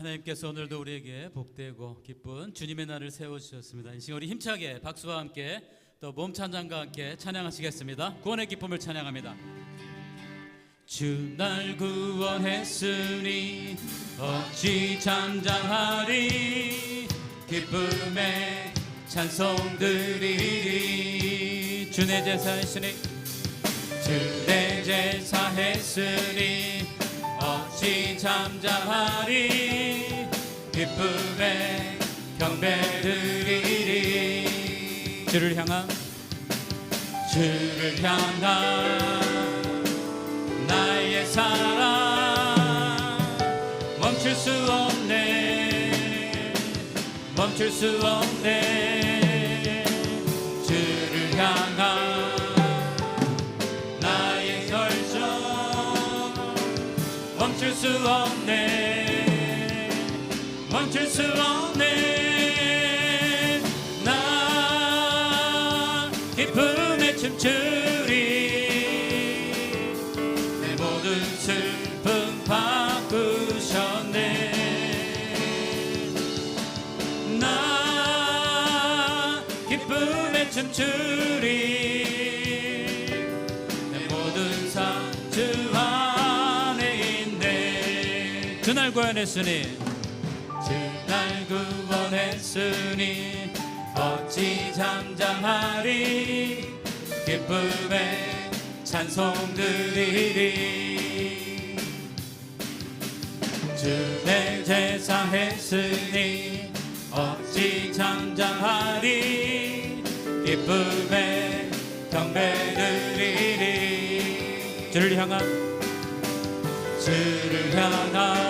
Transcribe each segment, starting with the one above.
하나님께서 오늘도 우리에게 복되고 기쁜 주님의 날을 세워주셨습니다. 이 시간 우리 힘차게 박수와 함께 또 몸 찬양과 함께 찬양하시겠습니다. 구원의 기쁨을 찬양합니다. 주 날 구원했으니 어찌 잠잠하리 기쁨의 찬송 드리리 주내 제사했으니 주내 제사했으니 어찌 잠잠하리. 기쁨의 경배드리리. 주를 향한 주를 향한 나의 사랑. 멈출 수 없네. 멈출 수 없네 수 없네. 멈출 수 없네. 나 기쁨에 춤추리. 내 모든 슬픔 바꾸셨네. 나 기쁨에 춤추리 구원했으니 주날 구원했으니 어찌 잠잠하리? 기쁨에 찬송 드리리. 주내 제사 했으니 어찌 잠잠하리? 기쁨에 경배 드리리. 주를 향한 주를 향한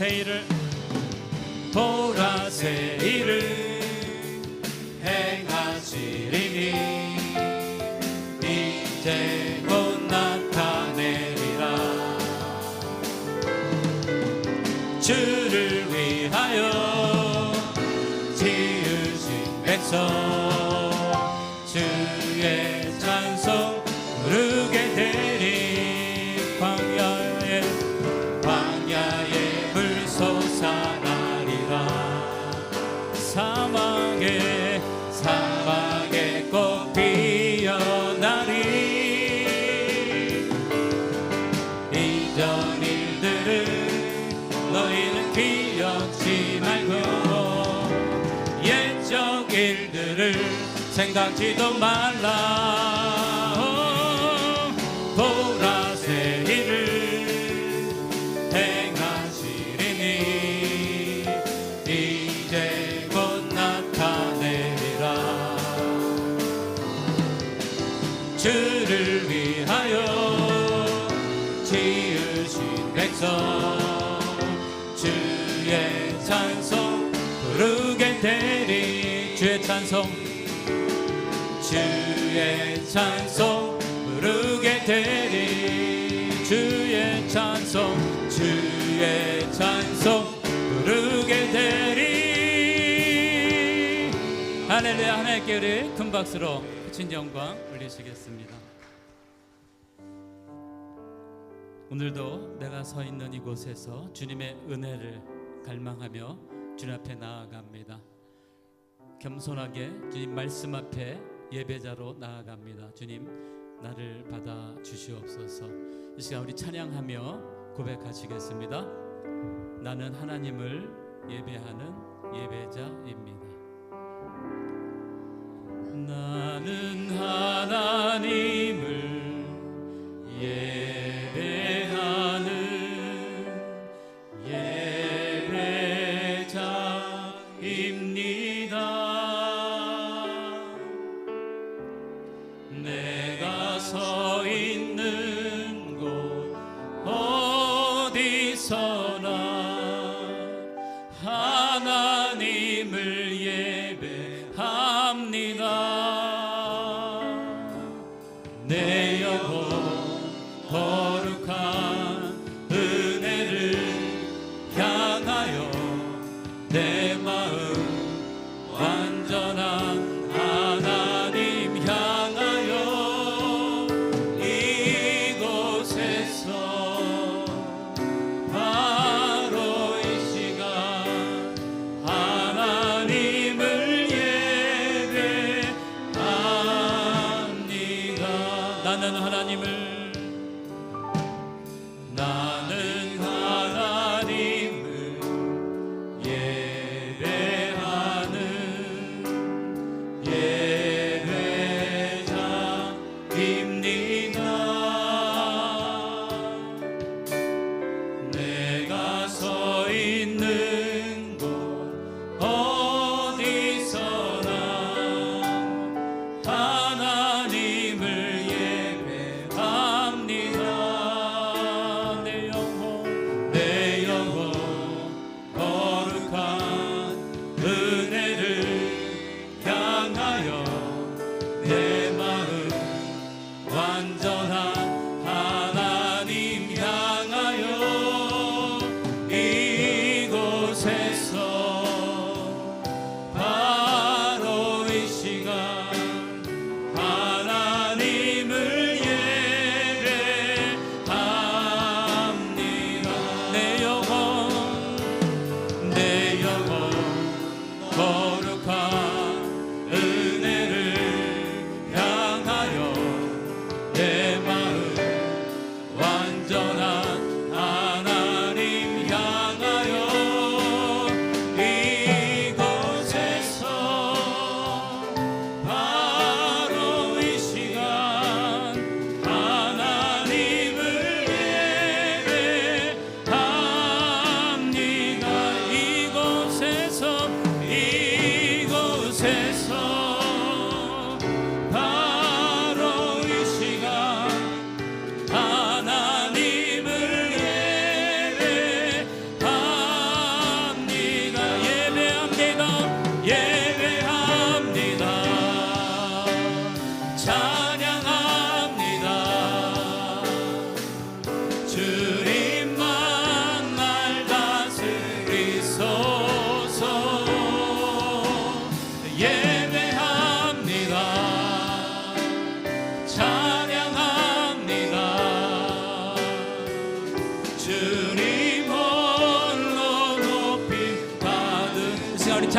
있네 보라새 일을 보라새 일을 행하시리니. 이제 곧 나타내리라. 주를 위하여 지으신 백성 주의 찬송 부르게 되리 피어나리 이전 일들을 너희는 기억지 말고 옛적 일들을 생각지도 말라. 오, 보라새 주의 찬송 부르게 되리. 주의 찬송. 주의 찬송 부르게 되리. 주의 찬송 주의 찬송 부르게 되리. 할렐루야. 하나님께 우리 큰 박수로 크신 영광 올리시겠습니다 오늘도 내가 서 있는 이곳에서 주님의 은혜를 갈망하며 주님 앞에 나아갑니다. 겸손하게 주님 말씀 앞에 예배자로 나아갑니다. 주님 나를 받아 주시옵소서. 이 시간 우리 찬양하며 고백하시겠습니다. 나는 하나님을 예배하는 예배자입니다. 나는 하나님 sana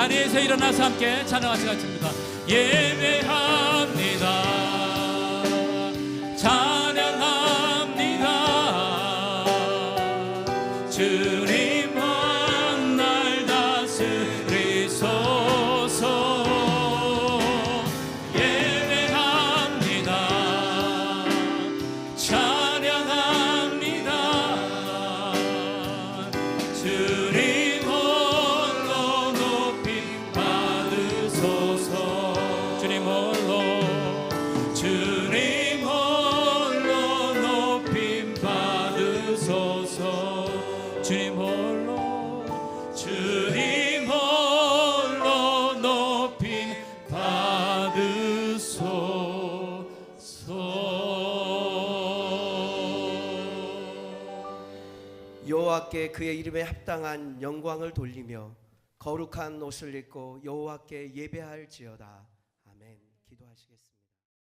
자리에서 일어나서 함께 찬양하시 같습니다. 예배합니다. 찬양합니다. 주님. 여호와께 그의 이름에 합당한 영광을 돌리며 거룩한 옷을 입고 여호와께 예배할지어다.